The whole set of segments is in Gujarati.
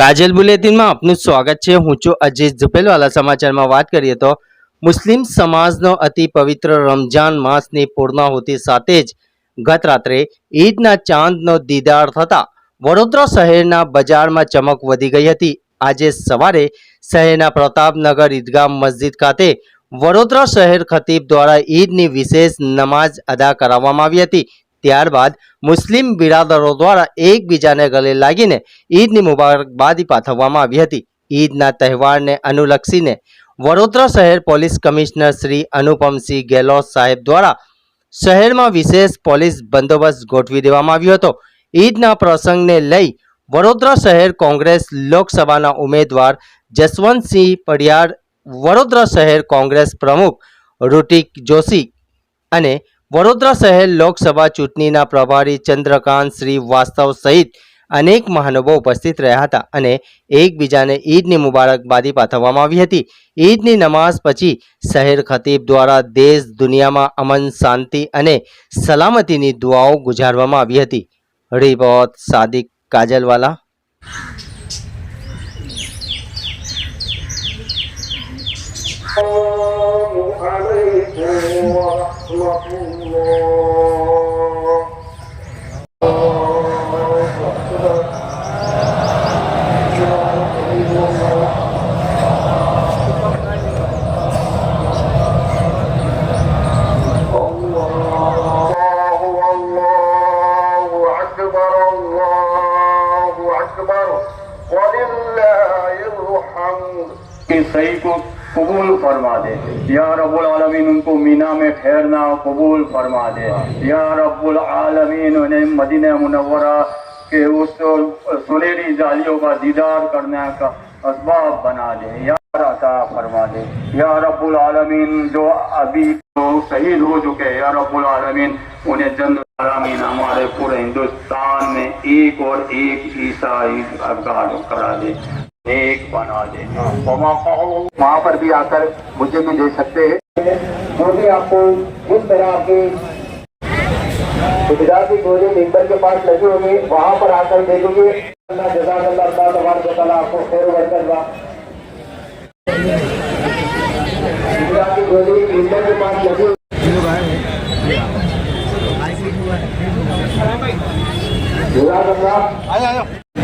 કાજલ બુલેટિનમાં આપનું સ્વાગત છે. હું છું અજીત ઝુપેલવાલા. સમાચારમાં વાત કરીએ તો મુસ્લિમ સમાજનો અતિ પવિત્ર રમજાન માસની પૂર્ણાહુતિ સાથે જ ગત રાત્રે ઈદના ચાંદનો દીદાર થતા વડોદરા શહેરના બજારમાં ચમક વધી ગઈ હતી. આજે સવારે શહેરના પ્રતાપનગર ઈદગાહ મસ્જિદ ખાતે વડોદરા શહેર ખતીબ દ્વારા ઈદની વિશેષ નમાઝ અદા કરાવવામાં આવી હતી. ત્યારબાદ મુસ્લિમ બિરાદરો દ્વારા એકબીજાને ગલે લાગીને ઈદની મુબારકબાદી પાઠવવામાં આવી હતી. ઈદના તહેવારને અનુલક્ષીને વડોદરા શહેર પોલીસ કમિશનર શ્રી અનુપમસિંહ ગેહલોત સાહેબ દ્વારા શહેરમાં વિશેષ પોલીસ બંદોબસ્ત ગોઠવી દેવામાં આવ્યો હતો. ઈદના પ્રસંગને લઈ વડોદરા શહેર કોંગ્રેસ લોકસભાના ઉમેદવાર જસવંતસિંહ પડિયાર વડોદરા શહેર કોંગ્રેસ પ્રમુખ રૂટિક જોશી અને વડોદરા શહેર લોકસભા ચૂંટણીના પ્રભારી ચંદ્રકાંત શ્રીવાસ્તવ સહિત અનેક મહાનુભાવો ઉપસ્થિત રહ્યા હતા અને એકબીજાને ઈદની મુબારકબાદી પાઠવવામાં આવી હતી. ઈદની નમાઝ પછી શહેર ખતીબ દ્વારા દેશ દુનિયામાં અમન, શાંતિ અને સલામતીની દુઆઓ ગુજારવામાં આવી હતી. રિપોર્ટ સાદિક કાજલવાલા. Oh सही को कबूल फरमा दे। या रब्बुल आलमीन उनको मीना में ठहरना कबूल फरमा दे। या रब्बुल आलमीन उन्हें मदीना मुनव्वरा के उस सुनहरी जालियों का दीदार करने का असबाब बना दे। या अता फरमा दे। या रब्बुल आलमीन जो अभी तो शहीद हो चुके हैं, या रब्बुल आलमीन उन्हें जन्म आलमीन हमारे पूरे हिंदुस्तान में एक और एक ईसाई अगाड़ करा दे। एक बना दे। वहाँ पर भी आकर मुझे भी दे सकते हैं। जो भी आपको जिस तरह की सुविधा की गोली मिंबर के पास लगी होगी, वहाँ पर आकर दे। दोगे आपको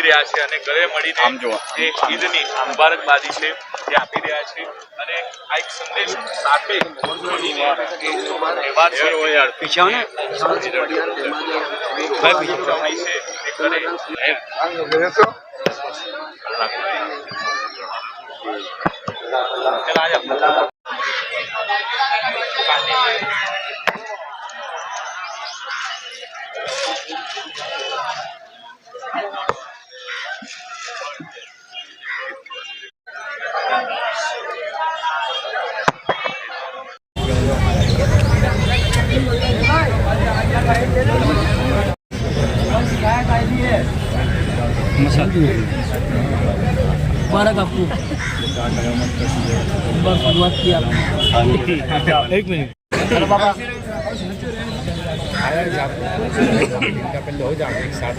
મળી રહ્યા છે અને ઘરે મળીને. જે ઈદની મુબારકબાદી છે તે આપી રહ્યા છે. અને આ એક સંદેશ સાથે જોડીને તહેવાર છે. मुबारक आपको बस शुरुआत की आप एक मिनट अरे बाबा पहले हो जाएगा एक साथ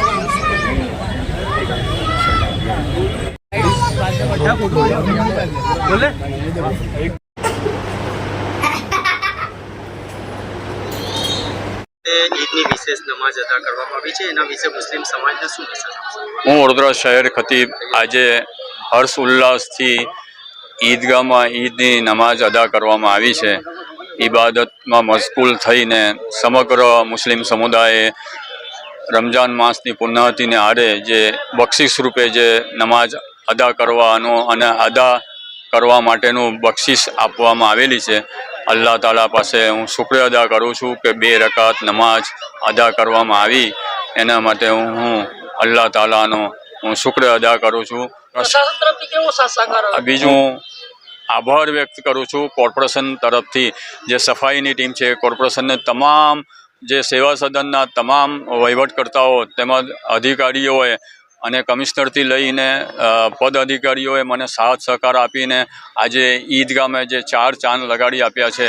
में બોલે હું વડોદરા શહેર ખતીબ આજે હર્ષ ઉલ્લાસથી ઈદગાહમાં ઈદની નમાઝ અદા કરવામાં આવી છે. ઈબાદતમાં મશગુલ થઈને સમગ્ર મુસ્લિમ સમુદાયે રમઝાન માસની પુનઃતિને આરે જે બક્ષિસ રૂપે જે નમાજ અદા કરવાનો અને અદા કરવા માટેનું બક્ષિસ આપવામાં આવેલી છે. અલ્લાહ તાલા પાસે હું શુક્ર અદા કરું છું કે બે રકાત નમાઝ અદા કરવામાં આવી. એના માટે હું અલ્લાહ તાલાનો હું શુક્ર અદા કરું છું. બીજું આભાર વ્યક્ત કરું છું કોર્પોરેશન તરફથી. જે સફાઈની ટીમ છે કોર્પોરેશનને તમામ જે સેવા સદનના તમામ વહીવટકર્તાઓ તેમજ અધિકારીઓએ અને કમિશનરથી લઈને પદ અધિકારીઓએ મને સાથ સહકાર આપીને આજે ઈદગામે જે ચાર ચાંદ લગાડી આપ્યા છે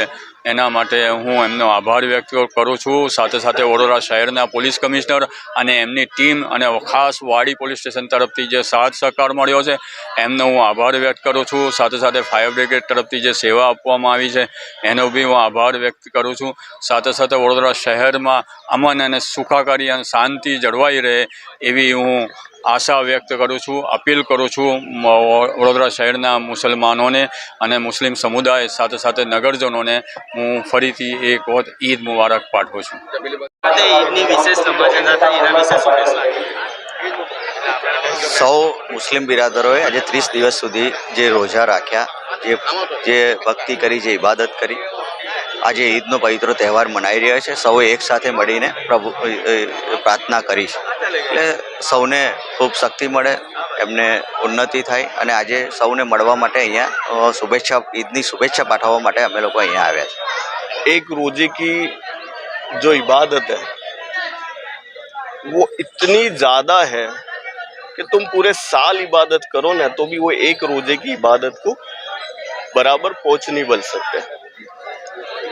એના માટે હું એમનો આભાર વ્યક્ત કરું છું. સાથે સાથે વડોદરા શહેરના પોલીસ કમિશનર અને એમની ટીમ અને ખાસ વાડી પોલીસ સ્ટેશન તરફથી જે સાથ સહકાર મળ્યો છે, એમનો હું આભાર વ્યક્ત કરું છું. સાથે સાથે ફાયર બ્રિગેડ તરફથી જે સેવા આપવામાં આવી છે, એનો બી હું આભાર વ્યક્ત કરું છું. સાથે સાથે વડોદરા શહેરમાં અમન અને સુખાકારી અને શાંતિ જળવાઈ રહે એવી હું આશા વ્યક્ત કરું છું, અપીલ કરું છું વડોદરા શહેરના મુસલમાનોને અને મુસ્લિમ સમુદાય સાથે સાથે નગરજનોને હું ફરીથી એક વખત ઈદ મુબારક પાઠવું છું. સૌ મુસ્લિમ બિરાદરોએ આજે ત્રીસ દિવસ સુધી જે રોજા રાખ્યા જે જે ભક્તિ કરી જે ઇબાદત કરી આજે ઈદનો પવિત્ર તહેવાર મનાઈ રહ્યા છે. સૌએ એક સાથે મળીને પ્રભુ પ્રાર્થના કરી છે. એટલે સૌને ખૂબ શક્તિ મળે. એમને ઉન્નતિ થાય અને આજે સૌને મળવા માટે અહીંયા અ, શુભેચ્છા ઈદની શુભેચ્છા પાઠવવા માટે અમે લોકો અહીંયા આવ્યા છે एक रोजे की जो इबादत है वो इतनी ज़्यादा है कि तुम पूरे साल इबादत करो ना तो भी वो एक रोजे की इबादत को बराबर पहुंच नहीं बन सकते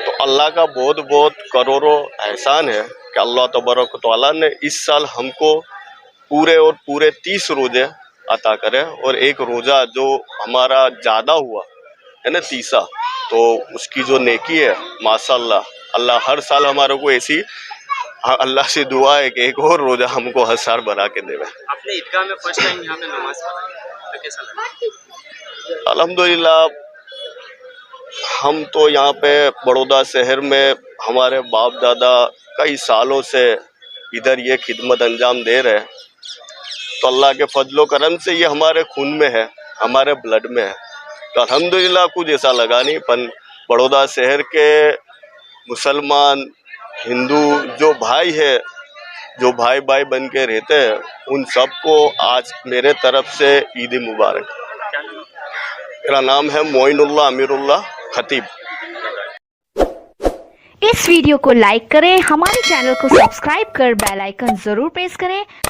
तो अल्लाह का बहुत बहुत करोड़ों एहसान है कि अल्लाह तबरक ताला ने इस साल हमको पूरे और पूरे तीस रोजे अता करे और एक रोज़ा जो हमारा ज़्यादा हुआ है ना तीसा तो उसकी जो नेकी है माशाल्लाह अल्लाह हर साल हमारे को ऐसी हाँ, अल्लाह से दुआ है कि एक और रोज़ा हमको हर साल बना के देवे। आपने ईदगाह में फ़र्स्ट टाइम यहाँ पे नमाज़ तो अल्हम्दुलिल्लाह हम तो यहाँ पे बड़ौदा शहर में हमारे बाप दादा कई सालों से इधर ये खिदमत अंजाम दे रहे हैं। तो अल्लाह के फजलो करम से ये हमारे खून में है, हमारे ब्लड में है। तो अल्हम्दुलिल्लाह कुछ ऐसा लगा नहीं पन बड़ौदा शहर के मुसलमान, हिंदू जो भाई है, जो भाई भाई बन के रहते हैं, उन सबको आज मेरे तरफ़ से ईद मुबारक। मेरा नाम है मोइनुल्लाह अमीरुल्लाह खतीब। इस वीडियो को लाइक करें, हमारे चैनल को सब्सक्राइब कर बेल आइकन ज़रूर प्रेस करें।